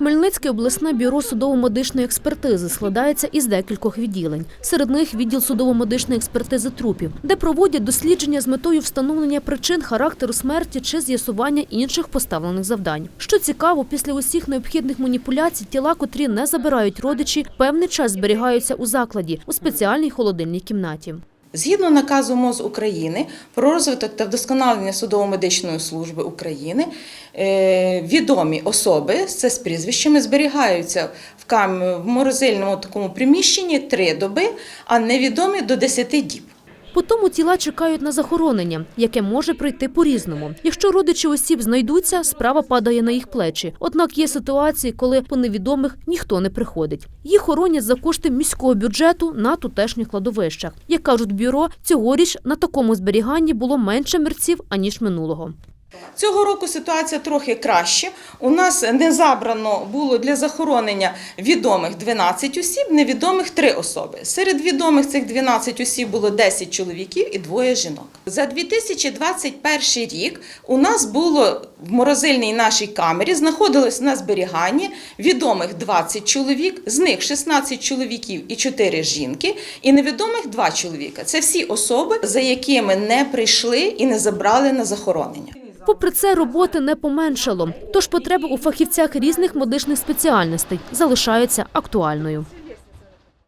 Хмельницьке обласне бюро судово-медичної експертизи складається із декількох відділень. Серед них відділ судово-медичної експертизи трупів, де проводять дослідження з метою встановлення причин характеру смерті чи з'ясування інших поставлених завдань. Що цікаво, після усіх необхідних маніпуляцій тіла, котрі не забирають родичі, певний час зберігаються у закладі у спеціальній холодильній кімнаті. Згідно наказу МОЗ України про розвиток та вдосконалення судово-медичної служби України, е, відомі особи це з прізвищами зберігаються в кам- в морозильному такому приміщенні три доби, а невідомі до 10 діб. Потому тіла чекають на захоронення, яке може прийти по-різному. Якщо родичі осіб знайдуться, справа падає на їх плечі. Однак є ситуації, коли по невідомих ніхто не приходить. Їх хоронять за кошти міського бюджету на тутешніх кладовищах. Як кажуть бюро, цьогоріч на такому зберіганні було менше мерців аніж минулого. Цього року ситуація трохи краще. У нас не забрано було для захоронення відомих 12 осіб, невідомих 3 особи. Серед відомих цих 12 осіб було 10 чоловіків і двоє жінок. За 2021 рік у нас було в морозильній нашій камері знаходилось на зберіганні відомих 20 чоловік, з них 16 чоловіків і 4 жінки, і невідомих 2 чоловіка. Це всі особи, за якими не прийшли і не забрали на захоронення. Попри це, роботи не поменшало, тож потреба у фахівцях різних медичних спеціальностей залишається актуальною.